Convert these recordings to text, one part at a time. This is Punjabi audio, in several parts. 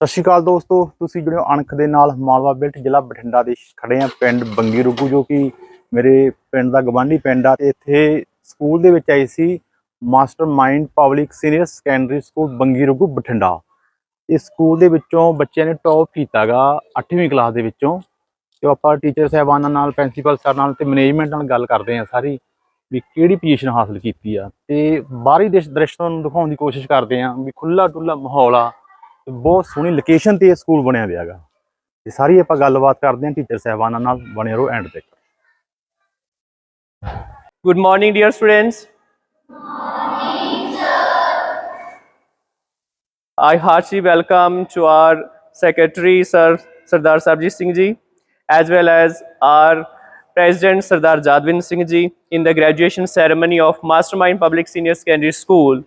ਸਤਿ ਸ਼੍ਰੀ ਅਕਾਲ ਦੋਸਤੋ, ਤੁਸੀਂ ਜਿਹੜੇ ਹੋ ਅਣਖ ਦੇ ਨਾਲ ਮਾਲਵਾ ਬਿਲਟ ਜ਼ਿਲ੍ਹਾ ਬਠਿੰਡਾ ਦੇ ਖੜੇ ਆ ਪਿੰਡ ਬੰਗੀ ਰੁੱਗੂ, ਜੋ ਕਿ ਮੇਰੇ ਪਿੰਡ ਦਾ ਗਵਾਂਢੀ ਪਿੰਡ ਆ ਤੇ ਇੱਥੇ ਸਕੂਲ ਦੇ ਵਿੱਚ I C mastermind public senior secondary school Bangi Ruggu, Bathinda. ਇਸ ਸਕੂਲ ਦੇ ਵਿੱਚੋਂ ਬੱਚਿਆਂ ਨੇ ਟੌਪ ਕੀਤਾਗਾ 8ਵੀਂ ਕਲਾਸ ਦੇ ਵਿੱਚੋਂ ਤੇ ਆਪਾਂ ਟੀਚਰ ਸਾਹਿਬਾਨਾਂ ਨਾਲ, ਪ੍ਰਿੰਸੀਪਲ ਸਰ ਨਾਲ ਤੇ ਮੈਨੇਜਮੈਂਟ ਨਾਲ ਗੱਲ ਕਰਦੇ ਆ ਸਾਰੀ ਵੀ ਕਿਹੜੀ ਪੋਜੀਸ਼ਨ ਹਾਸਲ ਕੀਤੀ ਆ। ਤੇ ਬਾਹਰੀ ਦੇਸ਼ ਦ੍ਰਿਸ਼ ਨੂੰ ਦਿਖਾਉਣ ਦੀ ਕੋਸ਼ਿਸ਼ ਕਰਦੇ ਆ ਵੀ ਖੁੱਲਾ ਡੁੱਲਾ ਮਾਹੌਲ ਆ ਬਹੁਤ ਸੋਹਣੀ ਲੋਕੇਸ਼ਨ ਤੇ ਇਹ ਸਕੂਲ ਬਣਿਆ ਹੋਇਆਗਾ ਤੇ ਸਾਰੀ ਆਪਾਂ ਗੱਲਬਾਤ ਕਰਦੇ ਹਾਂ ਟੀਚਰ ਸਾਹਿਬਾਨਾਂ ਨਾਲ ਬਣੇ ਰਹੋ ਐਂਡ ਤੱਕ Good morning, dear students. I heartily welcome to our secretary, Sir Sardar Sarjit Singh ji, as well as our president, Sardar Jadwin Singh ji, in the graduation ceremony of Mastermind Public Senior Secondary School.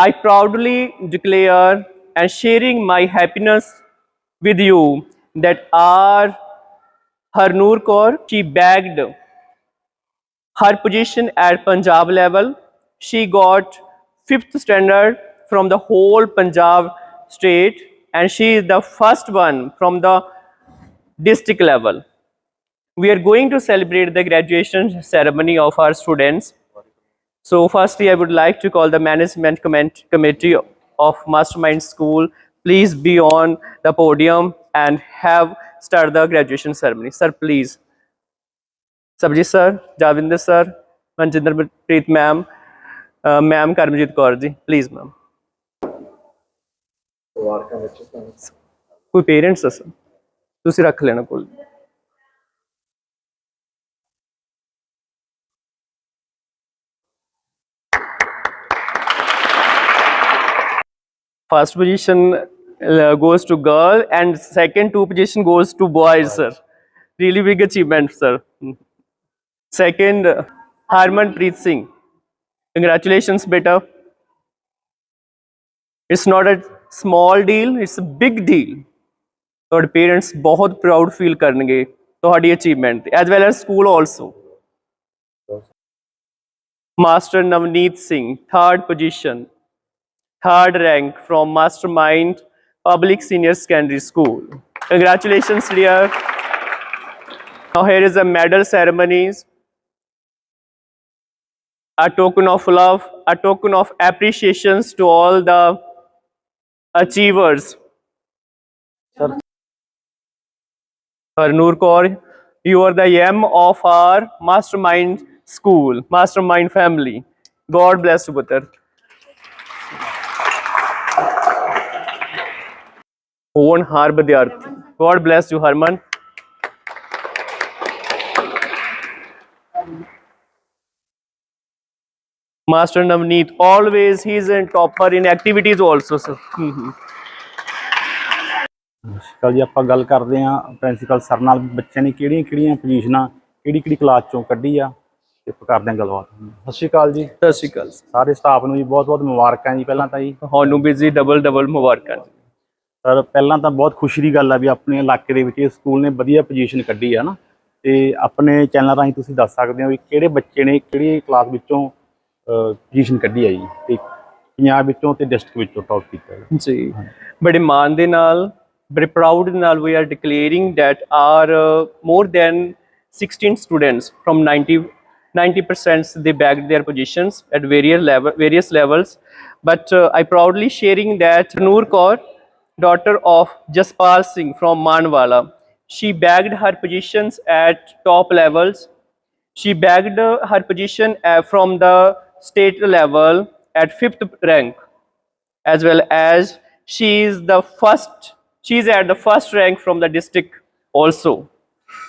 I proudly declare and sharing my happiness with you that our Harnoor Kaur, she bagged her position at Punjab level. She got fifth standard from the whole Punjab state, and she is the first one from the district level. We are going to celebrate the graduation ceremony of our students. So, firstly, I would like to call the management comment- committee of Mastermind School. Please be on the podium and have start the graduation ceremony. Sir, please. Sarabjit sir Javinder sir Manjinder Preet ma'am ma'am Karamjit Kaur ji please ma'am ਕੋਈ ਪੇਰੈਂਟਸ ਦੱਸੋ ਤੁਸੀਂ ਰੱਖ ਲੈਣਾ ਕੋਲ first position uh, goes to girl and second two position goes to boys sir really big achievement sir second uh, harman preet singh congratulations beta it's not a small deal it's a big deal ਤੁਹਾਡੇ ਪੇਰੈਂਟਸ ਬਹੁਤ ਪ੍ਰਾਊਡ ਫੀਲ ਕਰਨਗੇ ਤੁਹਾਡੀ ਅਚੀਵਮੈਂਟ ਤੇ as well as school also master Navneet Singh third position third rank from Mastermind Public Senior Secondary School. Congratulations, dear. Now here is a medal ceremonies. A token of love, a token of appreciations to all the achievers. Sir. Harnoor Kaur, you are the M of our Mastermind School, Mastermind family. God bless you, Putter. ਹੋਣਹਾਰ ਵਿਦਿਆਰਥੀ God bless you Harman master Navneet always he is a topper in activities also sir. ਚਲ ਜੀ ਆਪਾਂ ਗੱਲ ਕਰਦੇ ਹਾਂ ਪ੍ਰਿੰਸੀਪਲ ਸਰ ਨਾਲ ਬੱਚਿਆਂ ਨੇ ਕਿਹੜੀਆਂ ਕਿਹੜੀਆਂ ਪੋਜੀਸ਼ਨਾਂ ਕਿਹੜੀ ਕਿਹੜੀ ਕਲਾਸ ਚੋਂ ਕੱਢੀ ਆ? ਤੇ ਆਪਾਂ ਕਰਦੇ ਹਾਂ ਗੱਲਬਾਤ। ਸਤਿ ਸ਼੍ਰੀ ਅਕਾਲ ਜੀ। ਸਤਿ ਸ਼੍ਰੀ ਅਕਾਲ ਸਾਰੇ ਸਟਾਫ ਨੂੰ ਜੀ ਬਹੁਤ ਬਹੁਤ ਮੁਬਾਰਕਾਂ ਜੀ ਪਹਿਲਾਂ ਤਾਂ ਜੀ। ਤੁਹਾਨੂੰ ਵੀ ਜੀ ਡਬਲ ਡਬਲ ਮੁਬਾਰਕਾਂ ਜੀ। ਸਰ ਪਹਿਲਾਂ ਤਾਂ ਬਹੁਤ ਖੁਸ਼ੀ ਦੀ ਗੱਲ ਆ ਵੀ ਆਪਣੇ ਇਲਾਕੇ ਦੇ ਵਿੱਚ ਇਹ ਸਕੂਲ ਨੇ ਵਧੀਆ ਪੋਜੀਸ਼ਨ ਕੱਢੀ ਆ ਨਾ। ਤੇ ਆਪਣੇ ਚੈਨਲ ਰਾਹੀਂ ਤੁਸੀਂ ਦੱਸ ਸਕਦੇ ਹੋ ਵੀ ਕਿਹੜੇ ਬੱਚੇ ਨੇ ਕਿਹੜੀ ਕਲਾਸ ਵਿੱਚੋਂ ਪੋਜੀਸ਼ਨ ਕੱਢੀ ਆ ਜੀ। ਤੇ ਪੰਜਾਬ ਵਿੱਚੋਂ ਤੇ ਡਿਸਟ੍ਰਿਕਟ ਵਿੱਚੋਂ ਟੌਪ ਕੀਤਾ ਜੀ। ਬੜੇ ਮਾਣ ਦੇ ਨਾਲ ਬੜੇ ਪ੍ਰਾਊਡ ਦੇ ਨਾਲ we are declaring are uh, more than 16 students from 90 90% they bagged their positions at various level various levels. But uh, i proudly sharing that noor kaur daughter of jaspal singh from manwala. She bagged her positions at top levels. She bagged her position uh, from the state level at fifth rank as well as she is the first she is at the first rank from the district also.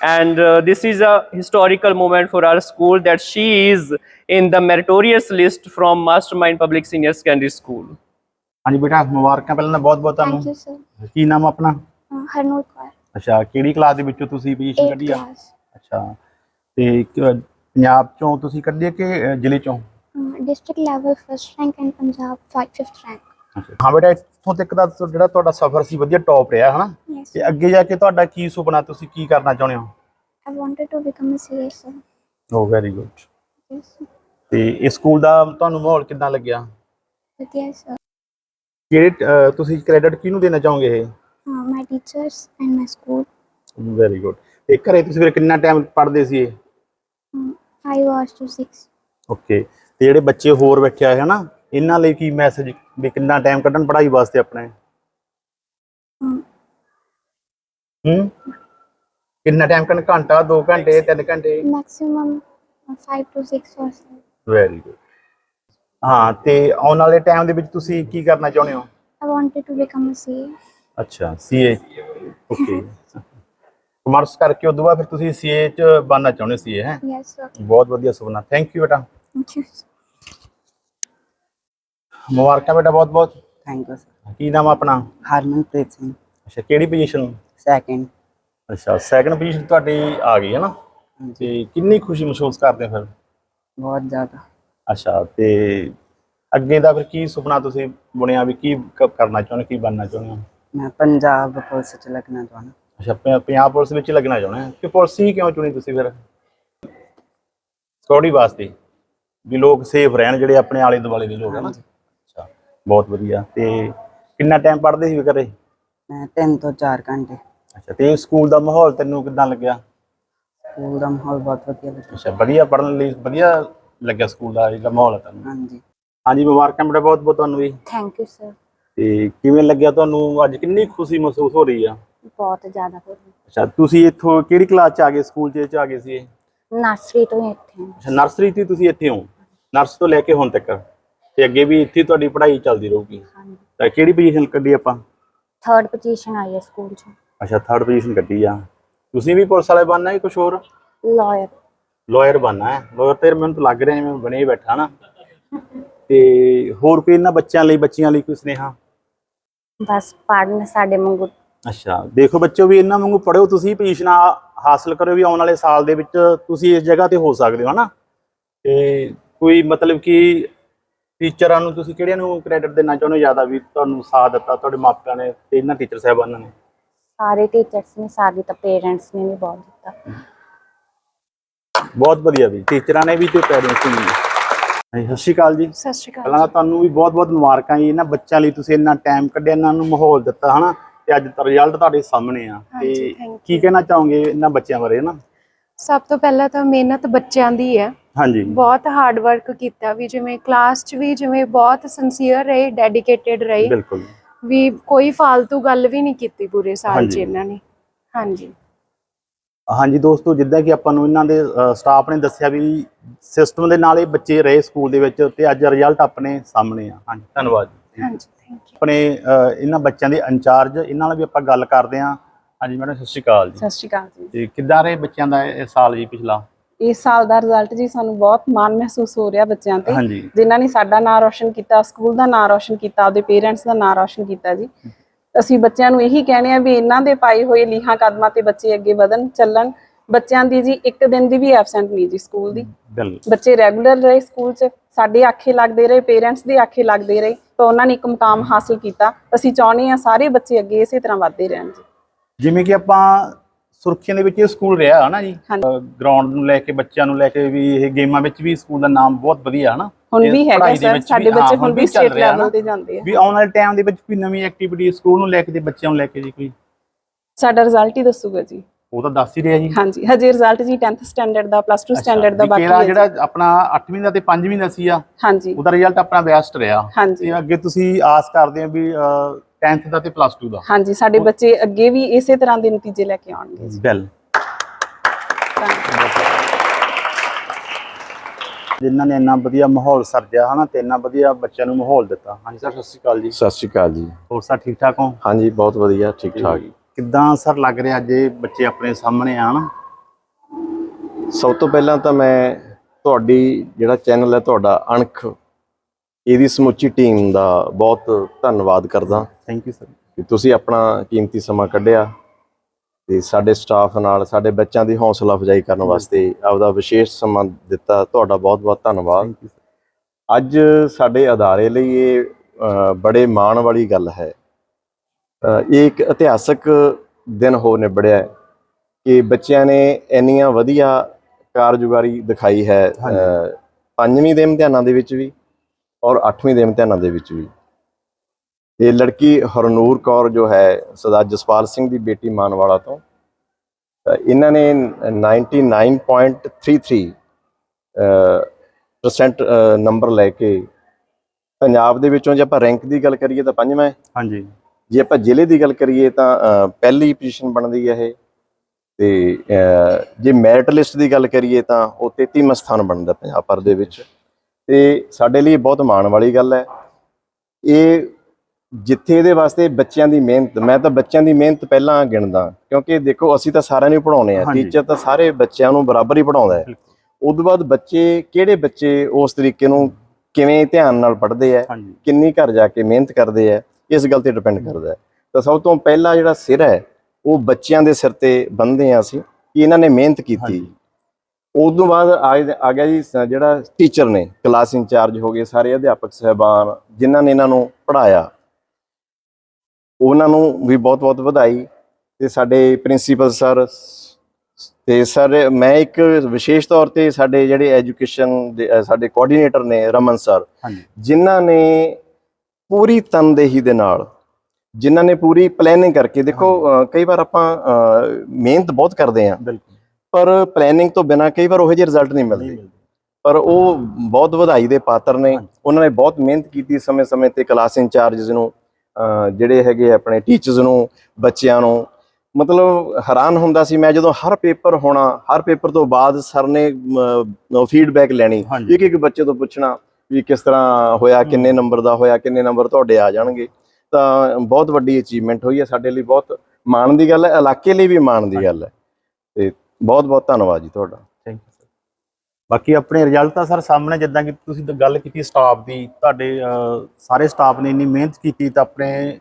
And uh, this is a historical moment for our school that she is in the meritorious list from mastermind public senior secondary school ਹਾਂਜੀ ਬੇਟਾ ਮੁਬਾਰਕਾਂ ਪਹਿਲਾਂ ਤਾਂ ਬਹੁਤ ਬਹੁਤ ਥੈਂਕ ਤੁਹਾਨੂੰ ਸਰ ਕੀ ਨਾਮ ਆ ਆਪਣਾ? ਹਰਨੂਰ ਕੌਰ। ਅੱਛਾ ਕਿਹੜੀ ਕਲਾਸ ਦੇ ਵਿੱਚੋਂ ਤੁਸੀਂ ਪੋਜੀਸ਼ਨ 8 ਕੱਢੀ ਆ? ਕਲਾਸ ਅੱਛਾ ਤੇ ਕ- ਪੰਜਾਬ ਚੋਂ ਤੁਸੀਂ ਕੱਢੀ ਆ ਕਿ ਅ, ਜ਼ਿਲ੍ਹੇ ਚੋਂ? District level first rank and Punjab 5th rank ਹਾਂ ਬੇਟਾ ਇੱਥੋਂ ਤੱਕ ਦਾ ਜਿਹੜਾ ਤੁਹਾਡਾ ਸਫ਼ਰ ਸੀ ਵਧੀਆ ਟੌਪ ਰਿਹਾ ਹਨਾ? ਯੈਸ ਤੇ ਅੱਗੇ ਜਾ ਕੇ ਤੁਹਾਡਾ ਕੀ ਸੁਪਨਾ ਤੁਸੀਂ ਕੀ ਕਰਨਾ ਚਾਹੁੰਦੇ ਹੋ? I wanted to become a CA sir oh very good yes ਤੇ ਇਸ ਸਕੂਲ ਦਾ ਤੁਹਾਨੂੰ ਮਾਹੌਲ ਕਿੱਦਾਂ ਲੱਗਿਆ? ਵਧੀਆ ਸਰ ਕਿਹੜੇ ਅਹ, ਤੁਸੀਂ ਕ੍ਰੈਡਿਟ ਕਿਹਨੂੰ ਦੇਣਾ ਚਾਹੋਗੇ ਇਹ? Uh, my teachers and my school. Very good ਤੇ ਘਰੇ ਤੁਸੀਂ ਫਿਰ ਕਿੰਨਾ ਟਾਈਮ ਪੜ੍ਹਦੇ ਸੀ ਇਹ? Um, five hours to six. Okay ਤੇ ਜਿਹੜੇ ਬੱਚੇ ਹੋਰ ਬੈਠੇ ਆ ਹਨਾ ਇਹਨਾਂ ਲਈ ਕੀ ਮੈਸੇਜ ਵੀ ਕਿੰਨਾ ਟਾਈਮ ਕੱਢਣ ਪੜ੍ਹਾਈ ਵਾਸਤੇ ਆਪਣੇ? Um, ਹੂੰ ਕਿੰਨਾ ਟਾਈਮ ਕੱਢਣ? ਘੰਟਾ 2 ਘੰਟੇ 3 ਘੰਟੇ? Maximum uh, five to six. Very good ਹਾਂ ਤੇ ਆਉਣ ਵਾਲੇ ਟਾਈਮ ਦੇ ਵਿੱਚ ਤੁਸੀਂ ਕੀ ਕਰਨਾ ਚਾਹੁੰਦੇ ਹੋ? I wanted to become a CA. ਅੱਛਾ ਸੀਏ ਓਕੇ ਕਮਰਸ ਕਰਕੇ ਉਦੋਂ ਬਾਅਦ ਫਿਰ ਤੁਸੀਂ ਸੀਏ ਚ ਬਣਨਾ ਚਾਹੁੰਦੇ ਸੀਏ ਹੈ? Yes, sir. ਬਹੁਤ ਵਧੀਆ ਸੁਪਨਾ। ਥੈਂਕ ਯੂ ਬੇਟਾ। Thank you. ਮੁਬਾਰਕਾਂ ਬੇਟਾ ਬਹੁਤ ਬਹੁਤ। ਥੈਂਕ ਯੂ ਸਰ ਕੀ ਨਾਮ ਆ ਆਪਣਾ? ਹਰਮਨਪ੍ਰੀਤ ਸਿੰਘ। ਅੱਛਾ ਕਿਹੜੀ ਪੋਜੀਸ਼ਨ ਸੈਕਿੰਡ ਅੱਛਾ ਸੈਕੰਡ ਪੋਜੀਸ਼ਨ ਤੁਹਾਡੀ ਆ ਗਈ ਹੈ ਨਾ? ਤੇ ਕਿੰਨੀ ਖੁਸ਼ੀ ਮਹਿਸੂਸ ਕਰਦੇ ਹੋ ਫਿਰ? ਬਹੁਤ ਜ਼ਿਆਦਾ। ਅੱਛਾ ਤੇ ਅੱਗੇ ਦਾ ਫਿਰ ਕੀ ਸੁਪਨਾ ਤੁਸੀਂ ਬੁਣਿਆ ਵੀ ਕੀ ਕ- ਕਰਨਾ ਚਾਹੁੰਦੇ ਕੀ ਬਣਨਾ ਚਾਹੁੰਦੇ ਹੋ? ਮੈਂ ਪੰਜਾਬ ਪੁਲਿਸ ਚ ਲੱਗਣਾ ਚਾਹੁੰਦਾ। ਅੱਛਾ ਪ- ਪੰਜਾਬ ਪੁਲਿਸ ਵਿੱਚ ਹੀ ਲੱਗਣਾ ਚਾਹੁੰਦੇ ਹੋ? ਕਿ ਪੁਲਿਸ ਹੀ ਕਿਉਂ ਚੁਣੀ ਤੁਸੀਂ ਫਿਰ? ਸਿਕਿਉਰਿਟੀ ਵਾਸਤੇ ਵੀ ਲੋਕ ਸੇਫ ਰਹਿਣ ਜਿਹੜੇ ਆਪਣੇ ਆਲੇ ਦੁਆਲੇ ਦੇ ਲੋਕ ਹਨ ਅੱਛਾ ਬਹੁਤ ਵਧੀਆ। ਤੇ ਕਿੰਨਾ ਟਾਈਮ ਪੜ੍ਹਦੇ ਸੀ ਵੀ ਘਰੇ? ਮੈਂ 3 ਤੋਂ 4 ਘੰਟੇ। ਅੱਛਾ ਤੇ ਸਕੂਲ ਦਾ ਮਾਹੌਲ ਤੈਨੂੰ ਕਿੱਦਾਂ ਲੱਗਿਆ? ਸਕੂਲ ਦਾ ਮਾਹੌਲ ਬਹੁਤ ਵਧੀਆ ਲੱਗਾ ਅੱਛਾ ਵਧੀਆ ਪੜ੍ਹਨ ਲਈ ਵਧੀਆ ਲੱਗਿਆ ਸਕੂਲ ਦਾ ਜਿਹੜਾ ਮਾਹੌਲ ਹੈ ਤੁਹਾਨੂੰ? ਹਾਂਜੀ। ਹਾਂਜੀ ਮੁਬਾਰਕਾਂ ਬੇਟਾ ਬਹੁਤ ਬਹੁਤ ਤੁਹਾਨੂੰ ਵੀ। ਥੈਂਕ ਯੂ ਸਰ ਤੇ ਕਿਵੇਂ ਲੱਗਿਆ ਤੁਹਾਨੂੰ? ਅੱਜ ਕਿੰਨੀ ਖੁਸ਼ੀ ਮਹਿਸੂਸ ਹੋ ਰਹੀ ਆ? ਬਹੁਤ ਜ਼ਿਆਦਾ ਹੋ ਰਹੀ। ਅੱਛਾ ਤੁਸੀਂ ਇੱਥੋਂ ਕਿਹੜੀ ਕਲਾਸ ਚ ਆ ਗਏ? ਸਕੂਲ ਚ ਚ ਆ ਗਏ ਸੀ ਇਹ? ਨਰਸਰੀ ਤੋਂ ਹੀ ਇੱਥੇ ਹਾਂ। ਅੱਛਾ ਨਰਸਰੀ ਤੋਂ ਤੁਸੀਂ ਇੱਥੇ ਹੋ? ਨਰਸ ਤੋਂ ਲੈ ਕੇ ਹੁਣ ਤੱਕ? ਤੇ ਅੱਗੇ ਵੀ ਇੱਥੇ ਤੁਹਾਡੀ ਪੜ੍ਹਾਈ ਚੱਲਦੀ ਰਹੂਗੀ? ਹਾਂਜੀ। ਤਾਂ ਕਿਹੜੀ ਪੋਜੀਸ਼ਨ ਕੱਢੀ ਆਪਾਂ? ਥਰਡ ਪੋਜੀਸ਼ਨ ਆਈ ਹੈ ਸਕੂਲ 'ਚ। ਅੱਛਾ ਥਰਡ ਪੋਜੀਸ਼ਨ ਕੱਢੀ ਆ। ਤੁਸੀਂ ਵੀ ਪੁਲਿਸ ਵਾਲੇ ਬਣਨਾ ਹੈ ਕੁਝ ਹੋਰ? ਲਾਇਰ ਲਾਇਰ ਬਣਨਾ ਹੈ। ਲਾਇਰ ਤੇ ਮੈਨੂੰ ਤਾਂ ਲੱਗ ਰਿਹਾ ਜਿਵੇਂ ਬਣੇ ਹੀ ਬੈਠਾ ਨਾ। ਤੇ ਹੋਰ ਕੋਈ ਇਹਨਾਂ ਬੱਚਿਆਂ ਲਈ ਬੱਚੀਆਂ ਲਈ ਕੋਈ ਸੁਨੇਹਾ? ਬਸ ਪੜ੍ਹਨ ਸਾਡੇ ਵਾਂਗੂ। ਅੱਛਾ ਦੇਖੋ ਬੱਚਿਓ ਵੀ ਇਹਨਾਂ ਵਾਂਗੂ ਪੜਿਓ ਤੁਸੀਂ ਪੋਜੀਸ਼ਨਾਂ ਹਾਸਲ ਕਰੋ ਵੀ ਆਉਣ ਵਾਲੇ ਸਾਲ ਦੇ ਵਿੱਚ ਤੁਸੀਂ ਇਸ ਜਗ੍ਹਾ ਤੇ ਹੋ ਸਕਦੇ ਹੋ ਹਨਾ? ਤੇ ਕੋਈ ਮਤਲਬ ਕਿ ਟੀਚਰਾਂ ਨੂੰ ਤੁਸੀਂ ਕਿਹੜਿਆਂ ਨੂੰ ਕ੍ਰੈਡਿਟ ਦੇਣਾ ਚਾਹੁੰਦੇ ਹੋ ਜ਼ਿਆਦਾ ਵੀ ਤੁਹਾਨੂੰ ਸਾਥ ਦਿੱਤਾ ਤੁਹਾਡੇ ਮਾਪਿਆਂ ਨੇ ਤੇ ਇਹਨਾਂ ਟੀਚਰ ਸਾਹਿਬਾਨਾਂ ਨੇ? ਸਾਰੇ ਟੀਚਰਸ ਨੇ ਸਾਰੇ ਤਾਂ ਪੇਰੈਂਟਸ ਨੇ ਵੀ ਬਹੁਤ ਦਿੱਤਾ। ਬਹੁਤ ਵਧੀਆ ਵੀ ਟੀਚਰਾਂ ਨੇ ਵੀ ਤੇ ਪੈਰੈਂਟਸ ਨੇ ਵੀ। ਹਾਂਜੀ, ਸਤਿ ਸ਼੍ਰੀ ਅਕਾਲ ਜੀ। ਸਤਿ ਸ਼੍ਰੀ ਅਕਾਲ ਪਹਿਲਾਂ ਤੁਹਾਨੂੰ ਵੀ ਬਹੁਤ ਬਹੁਤ ਮੁਬਾਰਕਾਂ ਜੀ ਇਹਨਾਂ ਬੱਚਿਆਂ ਲਈ ਤੁਸੀਂ ਇੰਨਾ ਟਾਈਮ ਕੱਢਿਆ ਇਹਨਾਂ ਨੂੰ ਮਾਹੌਲ ਦਿੱਤਾ ਹਨਾ? ਤੇ ਅੱਜ ਰਿਜ਼ਲਟ ਤੁਹਾਡੇ ਸਾਹਮਣੇ ਆ। ਤੇ ਕੀ ਕਹਿਣਾ ਚਾਹੋਗੇ ਇਹਨਾਂ ਬੱਚਿਆਂ ਬਾਰੇ ਨਾ ਸਭ ਤੋਂ ਪਹਿਲਾਂ ਤਾਂ ਮਿਹਨਤ ਬੱਚਿਆਂ ਦੀ ਹੈ। ਹਾਂਜੀ। ਬਹੁਤ ਹਾਰਡ ਵਰਕ ਕੀਤਾ ਵੀ ਜਿਵੇਂ ਕਲਾਸ 'ਚ ਵੀ ਜਿਵੇਂ ਬਹੁਤ ਸਿੰਸੀਅਰ ਰਹੇ ਡੈਡੀਕੇਟਿਡ ਰਹੇ। ਬਿਲਕੁਲ। ਵੀ ਕੋਈ ਫालतू ਗੱਲ ਵੀ ਨਹੀਂ ਕੀਤੀ ਪੂਰੇ ਸਾਲ 'ਚ। ਇਹਨਾਂ ਨੇ। ਹਾਂਜੀ। ਹਾਂਜੀ ਦੋਸਤੋ ਜਿੱਦਾਂ ਕਿ ਆਪਾਂ ਨੂੰ ਇਹਨਾਂ ਦੇ ਸਟਾਫ ਨੇ ਦੱਸਿਆ ਵੀ ਸਿਸਟਮ ਦੇ ਨਾਲ ਇਹ ਬੱਚੇ ਰਹੇ ਸਕੂਲ ਦੇ ਵਿੱਚ ਤੇ ਅੱਜ ਰਿਜ਼ਲਟ ਆਪਣੇ ਸਾਹਮਣੇ ਆ। ਹਾਂਜੀ। ਧੰਨਵਾਦ ਜੀ। ਹਾਂਜੀ ਥੈਂਕ ਯੂ ਆਪਣੇ ਇਹਨਾਂ ਬੱਚਿਆਂ ਦੇ ਇੰਚਾਰਜ ਇਹਨਾਂ ਨਾਲ ਵੀ ਆਪਾਂ ਗੱਲ ਕਰਦੇ ਹਾਂ। ਹਾਂਜੀ ਮੈਡਮ ਸਤਿ ਸ਼੍ਰੀ ਅਕਾਲ ਜੀ। ਸਤਿ ਸ਼੍ਰੀ ਅਕਾਲ ਜੀ। ਤੇ ਕਿੱਦਾਂ ਰਹੇ ਬੱਚਿਆਂ ਦਾ ਇਹ ਸਾਲ ਜੀ ਪਿਛਲਾ? ਇਸ ਸਾਲ ਦਾ ਰਿਜ਼ਲਟ ਜੀ ਸਾਨੂੰ ਬਹੁਤ ਮਾਣ ਮਹਿਸੂਸ ਹੋ ਰਿਹਾ ਬੱਚਿਆਂ ਤੇ। ਹਾਂਜੀ। ਜਿਨ੍ਹਾਂ ਨੇ ਸਾਡਾ ਨਾਮ ਰੌਸ਼ਨ ਕੀਤਾ ਸਕੂਲ ਦਾ ਨਾਮ ਰੌਸ਼ਨ ਕੀਤਾ ਆਪਦੇ ਪੇਰੈਂਟਸ ਦਾ ਨਾਮ ਰੌਸ਼ਨ ਕੀਤਾ ਜੀ। ਅਸੀਂ ਬੱਚਿਆਂ ਨੂੰ ਇਹੀ ਕਹਿੰਦੇ ਆ ਵੀ ਇਹਨਾਂ ਦੇ ਪਾਏ ਹੋਏ ਲੀਹਾਂ ਕਦਮਾਂ ਤੇ ਬੱਚੇ ਅੱਗੇ ਵਧਣ ਚੱਲਣ। ਬੱਚਿਆਂ ਦੀ ਜੀ ਇੱਕ ਦਿਨ ਦੀ ਵੀ ਐਬਸੈਂਟ ਨਹੀਂ ਜੀ ਸਕੂਲ ਦੀ। ਬੱਚੇ ਰੈਗੂਲਰ ਰਹੇ ਸਕੂਲ 'ਚ ਸਾਡੇ ਆਖੇ ਲੱਗਦੇ ਰਹੇ ਪੇਰੈਂਟਸ ਦੇ ਆਖੇ ਲੱਗਦੇ ਰਹੇ ਤਾਂ ਉਹਨਾਂ ਨੇ ਇੱਕ ਮੁਕਾਮ ਹਾਸਲ ਕੀਤਾ। ਅਸੀਂ ਚਾਹੁੰਦੇ ਆ ਸਾਰੇ ਬੱਚੇ ਅੱਗੇ ਇਸੇ ਤਰ੍ਹਾਂ ਵਧਦੇ ਰਹਿਣ ਜੀ। ਜਿਵੇਂ ਕਿ ਆਪਾਂ ਸੁਰਖੀਆਂ ਦੇ ਵਿੱਚ ਇਹ ਸਕੂਲ ਰਿਹਾ ਹੈ ਨਾ ਜੀ। ਗਰਾਊਂਡ ਨੂੰ ਲੈ ਕੇ ਬੱਚਿਆਂ ਨੂੰ ਲੈ ਕੇ ਵੀ ਇਹ ਗੇਮਾਂ ਵਿੱਚ ਵੀ ਸਕੂਲ ਦਾ ਨਾਮ ਬਹੁਤ ਵਧੀਆ ਹੈ ਨਾ ਹੁਣ ਵੀ ਹੈਗਾ ਸਰ ਸਾਡੇ ਬੱਚੇ ਹੁਣ ਵੀ ਸਟੇਟ। ਲੈਵਲ ਤੇ ਜਾਂਦੇ ਆ। ਵੀ ਆਉਣ ਵਾਲੇ ਟਾਈਮ ਦੇ ਵਿੱਚ ਕੋਈ ਨਵੀਂ ਐਕਟੀਵਿਟੀ ਸਕੂਲ ਨੂੰ ਲੈ ਕੇ ਤੇ ਬੱਚਿਆਂ ਨੂੰ ਲੈ ਕੇ ਜੀ ਕੋਈ। ਸਾਡਾ ਰਿਜ਼ਲਟ ਹੀ ਦੱਸੂਗਾ ਜੀ। ਉਹ ਤਾਂ ਦੱਸ ਹੀ ਰਿਹਾ ਜੀ। ਹਾਂਜੀ ਹਜੇ ਰਿਜ਼ਲਟ ਜੀ 10th ਸਟੈਂਡਰਡ ਦਾ ਪਲੱਸ 2 ਸਟੈਂਡਰਡ ਦਾ ਬਾਕੀ ਹੈ। ਜਿਹੜਾ ਆਪਣਾ 8ਵੀਂ ਦਾ ਤੇ 5ਵੀਂ ਦਾ ਸੀ ਆ ਹਾਂਜੀ। ਉਹਦਾ ਰਿਜ਼ਲਟ ਆਪਣਾ ਬੈਸਟ ਰਿਹਾ। ਤੇ ਅੱਗੇ ਤੁਸੀਂ ਆਸ ਕਰਦੇ ਆ ਵੀ 10th ਦਾ ਤੇ ਪਲੱਸ 2 ਦਾ। ਹਾਂਜੀ ਸਾਡੇ ਬੱਚੇ ਅੱਗੇ ਵੀ ਇਸੇ ਤਰ੍ਹਾਂ ਦੇ ਨਤੀਜੇ ਲੈ ਕੇ ਆਉਣਗੇ ਜੀ। ਬਿਲ ਜਿਨ੍ਹਾਂ ਨੇ ਇੰਨਾ ਵਧੀਆ ਮਾਹੌਲ ਸਰਜਿਆ ਹਨਾ ਤੇ ਇੰਨਾ ਵਧੀਆ ਬੱਚਿਆਂ ਨੂੰ ਮਾਹੌਲ ਦਿੱਤਾ। ਹਾਂਜੀ ਸਰ ਸਤਿ ਸ਼੍ਰੀ ਅਕਾਲ ਜੀ। ਸਤਿ ਸ਼੍ਰੀ ਅਕਾਲ ਜੀ। ਹੋਰ ਸਰ ਠੀਕ ਠਾਕ ਹੋ? ਹਾਂਜੀ ਬਹੁਤ ਵਧੀਆ ਠੀਕ ਠਾਕ। ਕਿੱਦਾਂ ਸਰ ਲੱਗ ਰਿਹਾ ਅੱਜ ਇਹ ਬੱਚੇ ਆਪਣੇ ਸਾਹਮਣੇ ਆ ਹਨਾ ਸਭ ਤੋਂ ਪਹਿਲਾਂ ਤਾਂ ਮੈਂ ਤੁਹਾਡੀ ਜਿਹੜਾ ਚੈਨਲ ਹੈ ਤੁਹਾਡਾ ਅਣਖ ਇਹਦੀ ਸਮੁੱਚੀ ਟੀਮ ਦਾ ਬਹੁਤ ਧੰਨਵਾਦ ਕਰਦਾ। ਥੈਂਕ ਯੂ ਸਰ ਕਿ ਤੁਸੀਂ ਆਪਣਾ ਕੀਮਤੀ ਸਮਾਂ ਕੱਢਿਆ। ਤੇ ਸਾਡੇ ਸਟਾਫ ਨਾਲ ਸਾਡੇ ਬੱਚਿਆਂ ਦੀ ਹੌਸਲਾ ਅਫਜ਼ਾਈ ਕਰਨ ਵਾਸਤੇ ਆਪਦਾ ਵਿਸ਼ੇਸ਼ ਸਮਾਂ ਦਿੱਤਾ। ਤੁਹਾਡਾ ਬਹੁਤ ਬਹੁਤ ਧੰਨਵਾਦ। ਅੱਜ ਸਾਡੇ ਅਦਾਰੇ ਲਈ ਇਹ ਬੜੇ ਮਾਣ ਵਾਲੀ ਗੱਲ ਹੈ। ਇਹ ਇੱਕ ਇਤਿਹਾਸਕ ਦਿਨ ਹੋ ਨਿਬੜਿਆ ਕਿ ਬੱਚਿਆਂ ਨੇ ਇੰਨੀਆਂ ਵਧੀਆ ਕਾਰਜਗੁਜ਼ਾਰੀ ਦਿਖਾਈ ਹੈ ਪੰਜਵੀਂ ਦੇ ਇਮਤਿਹਾਨਾਂ ਦੇ ਵਿੱਚ ਵੀ ਔਰ ਅੱਠਵੀਂ ਦੇ ਇਮਤਿਹਾਨਾਂ ਦੇ ਵਿੱਚ ਵੀ। ਇਹ ਲੜਕੀ ਹਰਨੂਰ ਕੌਰ ਜੋ ਹੈ ਸਰਦਾਰ ਜਸਪਾਲ ਸਿੰਘ ਦੀ ਬੇਟੀ ਮਾਨਵਾਲਾ ਤੋਂ। ਇਹਨਾਂ ਨੇ 99.33 ਪਰਸੈਂਟ ਨੰਬਰ ਲੈ ਕੇ ਪੰਜਾਬ ਦੇ ਵਿੱਚੋਂ ਜੇ ਆਪਾਂ ਰੈਂਕ ਦੀ ਗੱਲ ਕਰੀਏ ਤਾਂ ਪੰਜਵਾਂ ਹੈ। ਹਾਂਜੀ। ਜੇ ਆਪਾਂ ਜ਼ਿਲ੍ਹੇ ਦੀ ਗੱਲ ਕਰੀਏ ਤਾਂ ਪਹਿਲੀ ਪੋਜੀਸ਼ਨ ਬਣਦੀ ਹੈ ਇਹ। ਤੇ ਜੇ ਮੈਰਿਟ ਲਿਸਟ ਦੀ ਗੱਲ ਕਰੀਏ ਤਾਂ ਉਹ 33ਵਾਂ ਸਥਾਨ ਬਣਦਾ ਪੰਜਾਬ ਭਰ ਦੇ ਵਿੱਚ। ਤੇ ਸਾਡੇ ਲਈ ਬਹੁਤ ਮਾਣ ਵਾਲੀ ਗੱਲ ਹੈ। ਇਹ ਜਿੱਥੇ ਇਹਦੇ ਵਾਸਤੇ ਬੱਚਿਆਂ ਦੀ ਮਿਹਨਤ ਮੈਂ ਤਾਂ ਬੱਚਿਆਂ ਦੀ ਮਿਹਨਤ ਪਹਿਲਾਂ ਗਿਣਦਾ ਕਿਉਂਕਿ ਦੇਖੋ ਅਸੀਂ ਤਾਂ ਸਾਰਿਆਂ ਨੂੰ ਪੜਾਉਣੇ ਆ। ਟੀਚਰ ਤਾਂ ਸਾਰੇ ਬੱਚਿਆਂ ਨੂੰ ਬਰਾਬਰ ਹੀ ਪੜਾਉਂਦਾ ਹੈ। ਉਸ ਤੋਂ ਬਾਅਦ ਬੱਚੇ ਕਿਹੜੇ ਬੱਚੇ ਉਸ ਤਰੀਕੇ ਨੂੰ ਕਿਵੇਂ ਧਿਆਨ ਨਾਲ ਪੜ੍ਹਦੇ ਆ ਕਿੰਨੀ ਘਰ ਜਾ ਕੇ ਮਿਹਨਤ ਕਰਦੇ ਆ ਇਸ ਗੱਲ ਤੇ ਡਿਪੈਂਡ ਕਰਦਾ ਹੈ। ਤਾਂ ਸਭ ਤੋਂ ਪਹਿਲਾ ਜਿਹੜਾ ਸਿਰ ਹੈ ਉਹ ਬੱਚਿਆਂ ਦੇ ਸਿਰ ਤੇ ਬੰਨਦੇ ਆ ਅਸੀਂ ਕਿ ਇਹਨਾਂ ਨੇ ਮਿਹਨਤ ਕੀਤੀ। ਤੋਂ ਬਾਅਦ ਆ ਗਿਆ ਜੀ ਜਿਹੜਾ ਟੀਚਰ ਨੇ ਕਲਾਸ ਇੰਚਾਰਜ ਹੋ ਗਏ ਸਾਰੇ ਅਧਿਆਪਕ ਸਹਿਬਾਨ ਜਿਨ੍ਹਾਂ ਨੇ ਇਹਨਾਂ ਨੂੰ ਪੜ੍ਹਾਇਆ। ਉਹਨਾਂ ਨੂੰ ਵੀ ਬਹੁਤ-ਬਹੁਤ ਵਧਾਈ ਤੇ ਸਾਡੇ ਪ੍ਰਿੰਸੀਪਲ ਸਰ ਤੇ ਸਰ ਮੈਂ ਇੱਕ ਵਿਸ਼ੇਸ਼ ਤੌਰ ਤੇ ਸਾਡੇ ਜਿਹੜੇ ਐਜੂਕੇਸ਼ਨ ਦੇ ਸਾਡੇ ਕੋਆਰਡੀਨੇਟਰ ਨੇ ਰਮਨ ਸਰ ਜਿਨ੍ਹਾਂ ਨੇ ਪੂਰੀ ਤਨਦੇਹੀ ਦੇ ਨਾਲ ਜਿਨ੍ਹਾਂ ਨੇ ਪੂਰੀ ਪਲੈਨਿੰਗ ਕਰਕੇ ਦੇਖੋ ਕਈ ਵਾਰ ਆਪਾਂ ਮਿਹਨਤ ਬਹੁਤ ਕਰਦੇ ਆ ਪਰ ਪਲੈਨਿੰਗ ਤੋਂ ਬਿਨਾ ਕਈ ਵਾਰ ਉਹੋ ਜਿਹੇ ਰਿਜ਼ਲਟ ਨਹੀਂ ਮਿਲਦੇ। ਪਰ ਉਹ ਬਹੁਤ ਵਧਾਈ ਦੇ ਪਾਤਰ ਨੇ। ਉਹਨਾਂ ਨੇ ਬਹੁਤ ਮਿਹਨਤ ਕੀਤੀ ਸਮੇਂ-ਸਮੇਂ ਤੇ ਕਲਾਸ ਇੰਚਾਰਜਸ ਨੂੰ ਜਿਹੜੇ ਹੈਗੇ ਆਪਣੇ ਟੀਚਰਸ ਨੂੰ ਬੱਚਿਆਂ ਨੂੰ ਮਤਲਬ ਹੈਰਾਨ ਹੁੰਦਾ ਸੀ ਮੈਂ ਜਦੋਂ ਹਰ ਪੇਪਰ ਹੋਣਾ ਹਰ ਪੇਪਰ ਤੋਂ ਬਾਅਦ ਸਰ ਨੇ ਫੀਡਬੈਕ ਲੈਣੀ। ਇੱਕ ਇੱਕ ਬੱਚੇ ਤੋਂ ਪੁੱਛਣਾ ਵੀ ਕਿਸ ਤਰ੍ਹਾਂ ਹੋਇਆ ਕਿੰਨੇ ਨੰਬਰ ਦਾ ਹੋਇਆ ਕਿੰਨੇ ਨੰਬਰ ਤੁਹਾਡੇ ਆ ਜਾਣਗੇ। ਤਾਂ ਬਹੁਤ ਵੱਡੀ ਅਚੀਵਮੈਂਟ ਹੋਈ ਹੈ ਸਾਡੇ ਲਈ ਬਹੁਤ ਮਾਣ ਦੀ ਗੱਲ ਹੈ ਇਲਾਕੇ ਲਈ ਵੀ ਮਾਣ ਦੀ ਗੱਲ ਹੈ। ਤੇ ਬਹੁਤ ਬਹੁਤ ਧੰਨਵਾਦ ਜੀ ਤੁਹਾਡਾ। ਬਾਕੀ ਆਪਣੇ ਰਿਜ਼ਲਟ ਤਾਂ ਸਰ ਸਾਹਮਣੇ ਜਿੱਦਾਂ ਕਿ ਤੁਸੀਂ ਗੱਲ ਕੀਤੀ ਸਟਾਫ ਦੀ ਤੁਹਾਡੇ ਸਾਰੇ ਸਟਾਫ ਨੇ ਇੰਨੀ ਮਿਹਨਤ ਕੀਤੀ ਤਾਂ ਆਪਣੇ